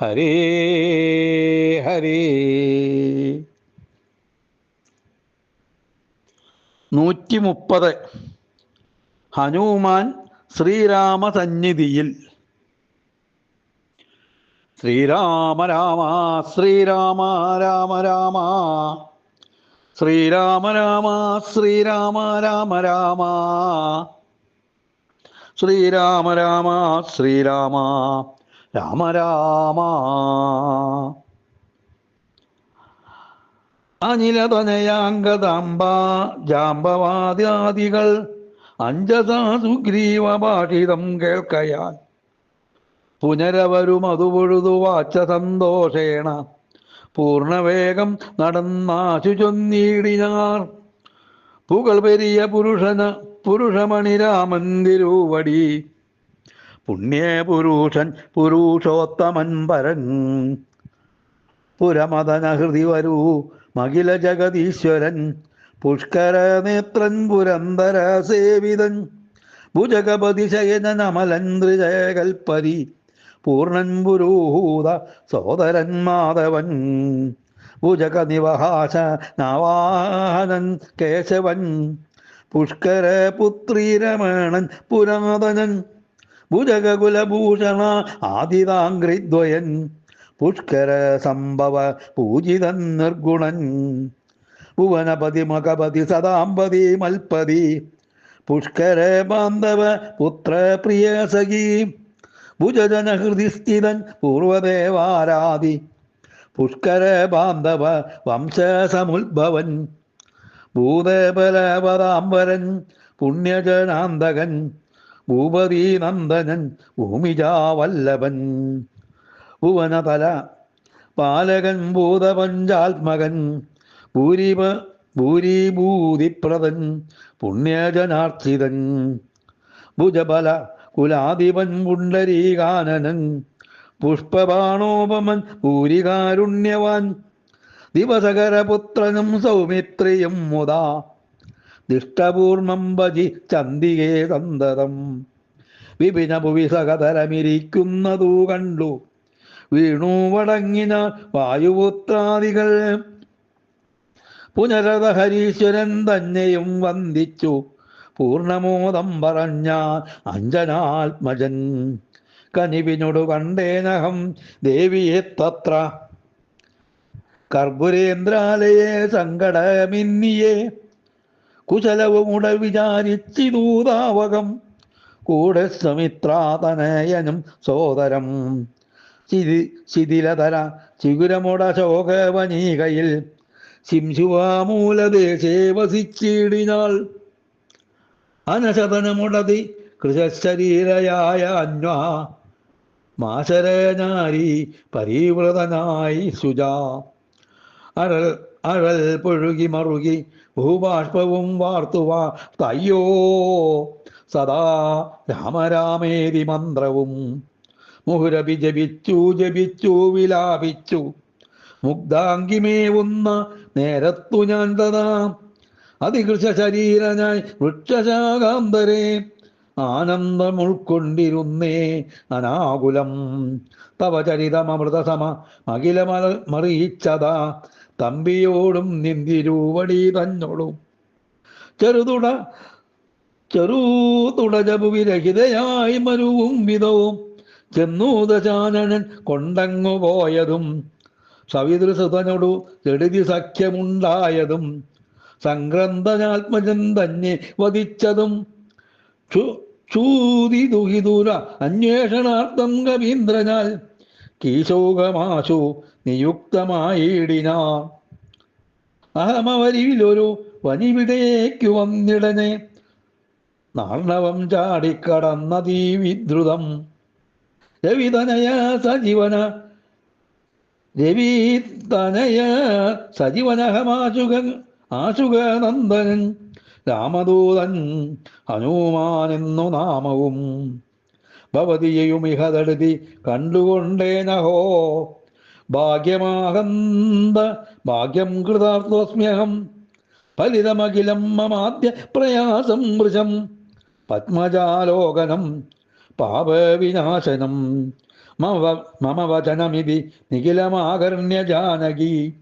ഹരേ ഹരേ. നൂറ്റി മുപ്പത് ഹനുമാൻ ശ്രീരാമ സന്നിധിയിൽ ശ്രീരാമ രാമ ശ്രീരാമ രാമ രാമ. ശ്രീരാമ രാമ ശ്രീരാമ രാമ രാമ. ശ്രീരാമ രാമ ശ്രീരാമ. രാമ രാമ. അനിലതനയാങ്കദാംബ ജാമ്പവാദ്യാദികൾ അഞ്ജസാ സുഗ്രീവ ഭാഷിതം കേൾക്കയാൽ. പുനരവരും അതുപൊഴുതു വാച്ച സന്തോഷേണ പൂർണവേഗം നടന്നാശു ചൊന്നീടിനാർ. പുകൾ പെരിയ പുരുഷന പുരുഷമണി പുണ്യ പുരുഷൻ പുരുഷോത്തമൻ പരൻ പുരമതനഹൃതി വരൂ മകില ജഗതീശ്വരൻ പുഷ്കര നേത്രൻ പുരന്തര സേവിതൻ. ഭുജഗപതി ശയനൻ അമലൻ ത്രിജയകൽപ്പരി പുരൂഹൂത സോദരൻ മാധവൻ. ഭുജക നിവഹാശ നവാഹനൻ കേശവൻ. പുഷ്കര പുത്രീ രമണൻ പുരാതനൻ. ഭുജകുലഭൂഷണ ആദിതാംഗ്രിദ്വയൻ പുഷ്കര സംഭവ പൂജിതൻ നിർഗുണൻ. ഭുവനപതി മകപതി സദാമ്പതി മൽപതി. പുഷ്കര ബാന്ധവ പുത്ര പ്രിയ സഖി. ഭുജജന ഹൃദി സ്ഥിതൻ പൂർവദേവാരാധി. പുഷ്കര ബാന്ധവ വംശസമുദ്ഭവൻ ഭൂതബലപദാംബരൻ പുണ്യജനാന്തകൻ. ഭൂപതി നന്ദനൻ ഭൂമിജാവല്ലഭൻ. ഭുവനതല പാലകൻ ഭൂതപഞ്ചാത്മകൻ. ഭൂരിപ ഭൂരിഭൂതിപ്രദൻ പുണ്യജനാർച്ചിതൻ ഭുജബല കുലാധിപൻ പുണ്ടരീകാനനൻ പുഷ്പബാണോപമൻ ഭൂരികാരുണ്യവാൻ. ദിവസകരപുത്രനും സൗമിത്രിയും മുതാ ദിഷ്ടപൂർണം ഭജി ചന്തികേ തന്തതം. വിപിന ഭുവി സകതരമിരിക്കുന്നതു കണ്ടു. വീണു വടങ്ങിന വായുപുത്രാദികൾ. പുനരത ഹരീശ്വരൻ തന്നെയും വന്ദിച്ചു. പൂർണമോദം പറഞ്ഞ അഞ്ജനാത്മജൻ കനിവിനോട് കണ്ടേനഹം ദേവിയെ തത്ര. കർപ്പുരേന്ദ്രാലയെ സങ്കടമിന്നിയെ. കുശലവുമുട വിചാരിച്ചിതൂതാവകം കൂടെ സമിത്രാതനയനും സോദരം. ശിഥി ശിഥിലതര ചിഗുരമുട ശോകവനീകയിൽ ശിംശുവാമൂലദേശേ വസിച്ചിടിനാൾ അനശതനമുടതി കൃശരീരയായ അന്വ. മാശരനാരി പരീവൃതനായി സുജാ. അഴൽ അരൽ പൊഴുകി മറുകി ഭൂബാഷ്പവും വാർത്തുവാ തയ്യോ സദാ രാമരാമേതി മന്ത്രവും. മുഹുരപി ജപിച്ചു ജപിച്ചു വിലാപിച്ചു. മുഗ്ധാംഗിമേവുന്ന നേരത്തു ഞാൻ തഥാ അതികൃഷ ശരീരനായി വൃക്ഷശാകാന്തരെ ആനന്ദം ഉൾക്കൊണ്ടിരുന്നേ അനാകുലം. തവ ചരിതമൃതസമ അഖിലമല മറിയിച്ചതാ തമ്പിയോടും നിന്തിരൂവടി തന്നോടും ചെറുതുട ചെറുതുട ജപുവിരഹിതയായി മരുവും വിധവും ചെന്നൂതചാനനൻ കൊണ്ടങ്ങു പോയതും സവിതൃസുതനോടു ചെടുതി സഖ്യമുണ്ടായതും സംക്രന്ദനാത്മജൻ തന്നെ വധിച്ചതും ചൂതി ദുഹിദൂര അന്വേഷണാർത്ഥം കവീന്ദ്രനാൽ കീശോകമാശു നിയുക്തമായിടിന. അഹമവരിയിലൊരു വനിവിടേക്കു വന്നിടനെ. നാർണവം ചാടിക്കടന്നതീ വിദ്രുതം. രവിതനയ സജീവന രവിതനയ സജീവനഹമാശുകൻ ആശുകനന്ദനൻ രാമദൂതൻ ഹനുമാനെന്നു നാമവും. ഭവതിയെയും ഇഹതടുതി കണ്ടുകൊണ്ടേനഹോ ഭാഗ്യമാകന്ത ഭാഗ്യം കൃതാർത്ഥോസ്മ്യഹം. ഫലിതമഖിലം മമാദ്യ പ്രയാസം വൃശം പത്മജാലോകനം പാപവിനാശനം. മമ മമ വചനമിതി നിഖിലമാകർണ്യ ജാനകി.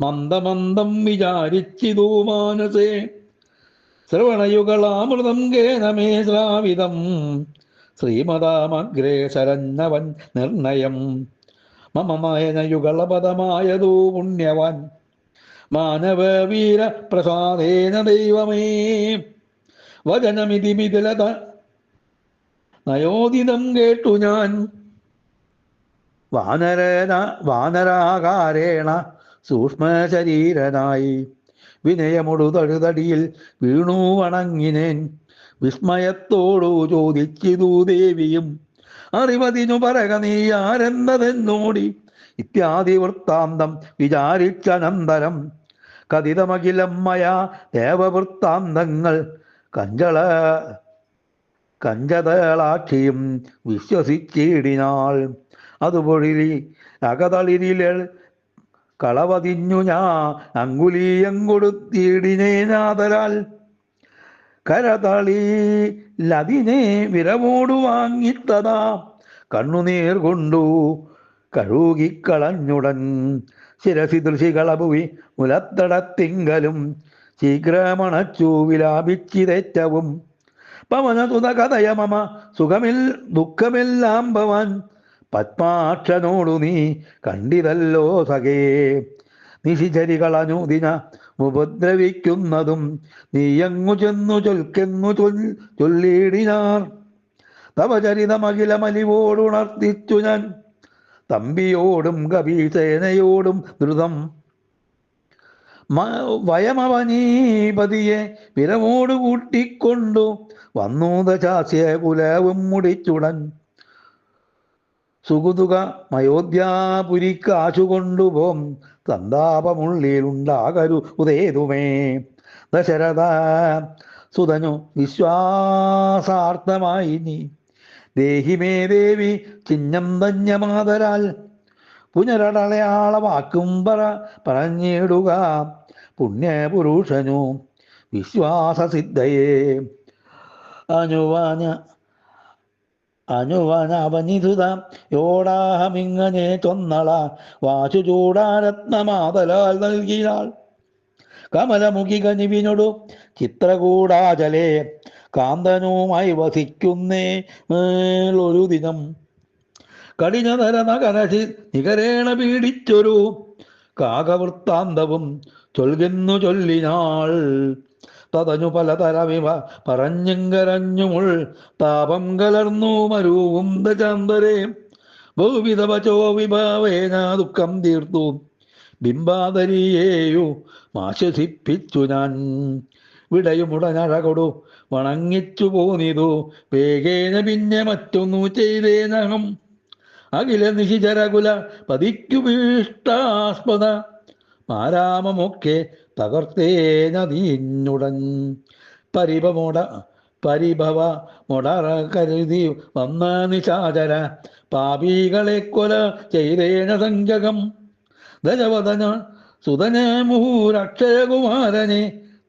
മന്ദമന്ദം വിചാരിച്ചിതോ മാനസേ. ശ്രവണയുഗളാമൃതം കേനമേ ശ്രാവിതം ശ്രീമതാമഗ്രേ ശരന്നവൻ നിർണയം. മമ നയനയുഗളപദമായതു പുണ്യവാൻ. മാനവ വീര പ്രസാദേന ദൈവമേ. വചനമിതി മിഥിലത. നയോദിതം കേട്ടു ഞാൻ. വാനരന വാനരാകാരേണ സൂക്ഷ്മശരീരനായി. വിനയമൊടു തഴുതടിയിൽ വീണു വണങ്ങിനേൻ. വിസ്മയത്തോടു ചോദിച്ചിതു ദേവിയും അറിവതിനു പറക നീ ആരെന്നതെന്നോടി. ഇത്യാദി വൃത്താന്തം വിചാരിച്ചനന്തരം. കഥിതമഖിലമ്മയ മയാ ദേവവൃത്താന്തങ്ങൾ കഞ്ചള കഞ്ചതളാക്ഷിയും വിശ്വസിച്ചിടിനാൾ. അതുപൊഴിരി അകതളിരിൽ കളവതിഞ്ഞു ഞാ അങ്കുലീയം കരതളി ലബിനേ വിരവോടു വാങ്ങിത്തതാ. കണ്ണുനീർ കൊണ്ടു കഴുകിക്കളഞ്ഞുടൻ ശിരസി ദൃശികളപുവി മുലത്തടത്തിങ്കലും ശീഘ്രമണച്ചു വിലാപിച്ചിതേറ്റവും. പവനതുത കഥയ മമ സുഖമിൽ ദുഃഖമെല്ലാം ഭവാൻ പത്മാക്ഷനോടു നീ കണ്ടിതല്ലോ സഖേ. നിശിചരികളനുദിന ഉപദ്രവിക്കുന്നതും നീയങ്ങു ചെന്നു ചൊൽക്കെന്നു ചൊൽ ചൊല്ലിടിനാർ തവചരിതമഖിലമലിവോടുണർത്തിച്ചു ഞാൻ. തമ്പിയോടും കവിസേനയോടും ദ്രുതം. വയമവനീപതിയെ വിരമോടുകൂട്ടിക്കൊണ്ടു വന്നൂതചാസ്യ കുലവും മുടിച്ചുടൻ. സുകുതുക മയോധ്യാപുരിക്ക് ആശുകൊണ്ടുപോം സന്താപമുള്ളിലുണ്ടാകരു ഉദേതുമേ ദശരഥ സുതനു വിശ്വാസാർത്ഥമായി നീ. ദേഹിമേ ദേവി ചിഹ്നം ധന്യമാതരാൽ പുനരടളയാളവാക്കും പറ പറഞ്ഞിടുക പുണ്യപുരുഷനു വിശ്വാസസിദ്ധയെ. അനുവാന അനുവനവനിതുത യോടാഹമിങ്ങനെ തൊന്നള വാശു ചൂടാരത്നമാതലാൽ നൽകിയാൾ കമലമുഖി കനിവിനോടു ചിത്രകൂടാചലേ കാന്തനുമായി വസിക്കുന്നേ ഒരു ദിനം. കഠിനതര നഗരശി നികരേണ പീഡിച്ചൊരു കാകവൃത്താന്തവും ചൊൽകുന്നു ചൊല്ലിനാൾ. തതഞ്ഞു പലതരമിവ പറഞ്ഞും കരഞ്ഞുമുൾ താപം കലർന്നു മരുവും ദചാന്തരേ ബഹുവിധ വചോ വിഭാവേന ദുഃഖം തീർത്തു. ബിംബാതരിയേയു മാശ്വസിപ്പിച്ചു ഞാൻ. വിടയുമുടനഴകൊടു വണങ്ങിച്ചു പോന്നിതു. വേഗേന പിന്നെ മറ്റൊന്നു ചെയ്തേനഹം. അഖില നിശിചരകുല പതിക്കു വീഷ്ടാസ്പദ തകർത്തേ തകർത്തേനതീഞ്ഞുടൻ പരിഭമോട പരിഭവ മൊടറ കരുതി വന്ന നിശാചര പാപികളെ കൊല ചെയ്തേന സഞ്ചകം ദശവദന സുതന മുഹൂരക്ഷയകുമാരനെ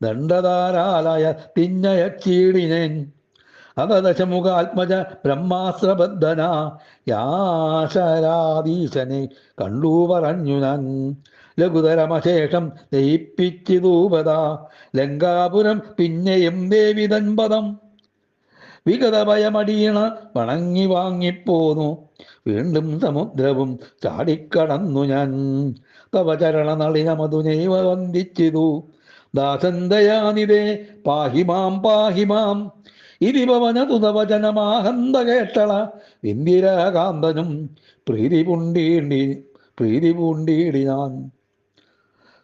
ദണ്ഡധാരാലായ തിന്നയച്ചീടിനേൻ. അവദശമുഖാത്മജ ബ്രഹ്മാസ്ത്രബദ്ധന യാശരാധീശനെ കണ്ടു പറഞ്ഞു ഞാൻ ലഘുതരമശേഷം ദയിപ്പിച്ചിതൂപത ലങ്കാപുരം പിന്നെയും ദേവി പദം. വിഗതഭയമടിയണ വണങ്ങി വാങ്ങിപ്പോന്നു. വീണ്ടും സമുദ്രവും ചാടിക്കടന്നു ഞാൻ. തവ ചരണ നളിന മധുനൈവ വന്ദിച്ചിതു. ദാസന്തയാനിതേ പാഹിമാം പാഹിമാം. ഇതി ഭവനതു തവ ജനമാഹന്ത കേട്ടള ഇന്ദിരാകാന്തനും പ്രീതി പുണ്ടീണ്ടി പ്രീതി പൂണ്ടീടിനാൻ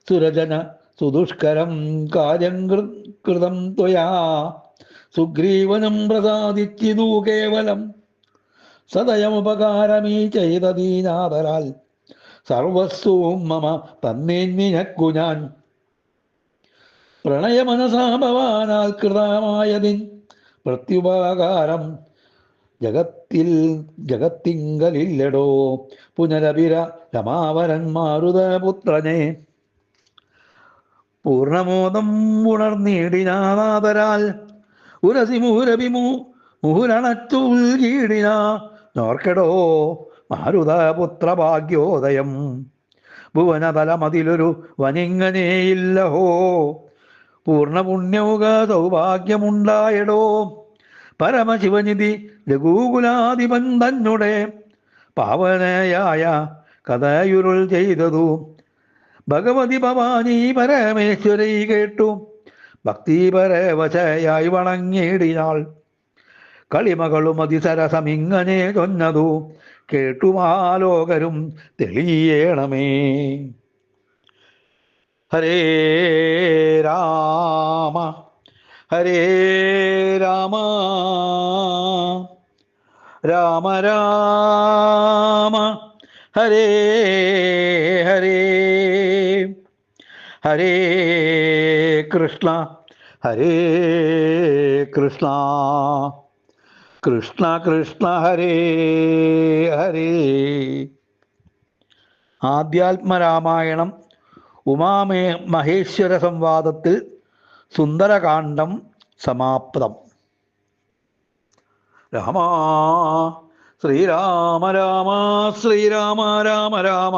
സുരജന സുദുഷ്കരം കാര്യം കൃതം ത്വയാ. സുഗ്രീവനം പ്രസാദിച്ചിതു കേവലം. സദയമുപകാരമീ ചെയ്തതീനാദരാൽ സർവസ്വവും മമ തന്നേന്നിനക്കു ഞാൻ. പ്രണയമനസാഭവാനാൽ കൃതമായതിൻ പ്രത്യുപകാരം. ജഗത്തിൽ ജഗത്തിങ്കലില്ലടോ. പുനരഭിര രമാവരൻ മാരുതപുത്രനെ പൂർണമോദം ഉണർന്നിടിനാദരാൽ ഉരസി മുഹുരഭിമു മുഹുരണച്ചു ഉൽകീടിന നോർക്കടോ മാരുതപുത്ര ഭാഗ്യോദയം ഭുവനതലമതിലൊരു വനിങ്ങനെയില്ലഹോ. പൂർണപുണ്യൗക സൗഭാഗ്യമുണ്ടായടോ. പരമശിവനിധി ലഘൂകുലാധിപൻ പാവനയായ കഥയുരുൾ ചെയ്തതു. ഭഗവതി ഭവാനി പരമേശ്വരി കേട്ടു. ഭക്തി ഭക്തിപരവശയായി വണങ്ങിയിടിനാൾ കളിമകളും അതിസരസമിങ്ങനെ ചൊന്നതു. കേട്ടുമാലോകരും തെളിയേണമേ. ഹരേ രാമ ഹരേ രാമ രാമ രാമ ഹരേ ഹരേ കൃഷ്ണ ഹരേ കൃഷ്ണ. കൃഷ്ണ കൃഷ്ണ ഹരേ ഹരേ. ആധ്യാത്മരാമായണം ഉമാമേ മഹേശ്വര സംവാദത്തിൽ സുന്ദരകാന്ഡം സമാപ്തം. രാമ ശ്രീരാമ രാമ ശ്രീരാമ രാമ രാമ.